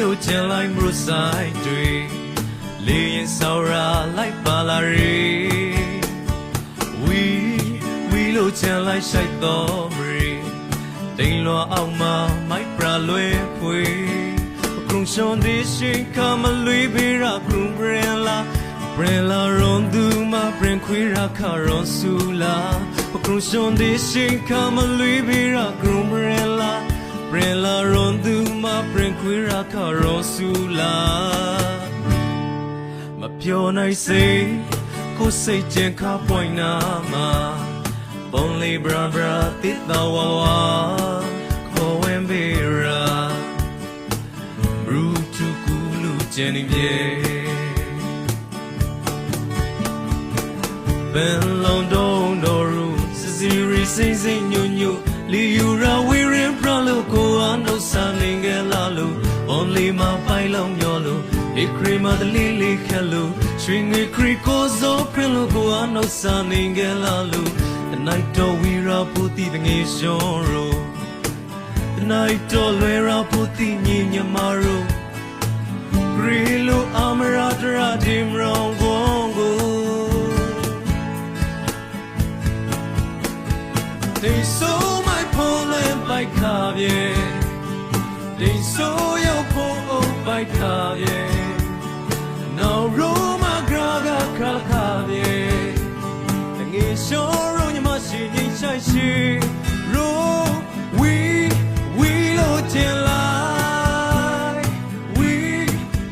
လို့ကျန်လိုက်မလို့ဆိုင်တွေလေရင်ဆော်ရာလိုက်ပါလာရီဝီဝီလို့ကျန်လိုက်ရှိုက်တော်မရီတိမ်လွာအောင်မှာမိုက်ပရာလွဲဖွေကရုံရှွန်ဒီရှိကမလွေဘေရာကရုံဘရင်လာ Brella ronduma bren quira carosula Pocrushon de shinka malibira grumbrella ronduma bren quira carosula မပြောနိုင်စေကိုစိတ်ကြင်ခါပွိုင်နာမှာပုံလေးဘရာဘရာတစ်တော်ဝါဝါခေါ်ဝင်ပေရာဘရူတူကူလူကျန်နေပြေဘယ်လုံးတုံးတော်ရူစစီရီစိမ့်စိမ့်ညွ only မပိုင်လုံးမျောလို့ဒီခရီမတလီလီခက်လို့ရွှေငွေခရီကိုစောဖရင်လို့ကိုအနှုတ်ဆန်နေကြလာလို့ the night တော်ဝီရာပူတီတငေရှောရော the night တော်လွယ်ရာပူတီညညမရောဂရီလိုအမရာဒရာဒီမရောင်ကိုကိုဒီဆိုမိုက်ဖိုးလဲဘိုက်ခါပြေဒီဆိုရော Sure.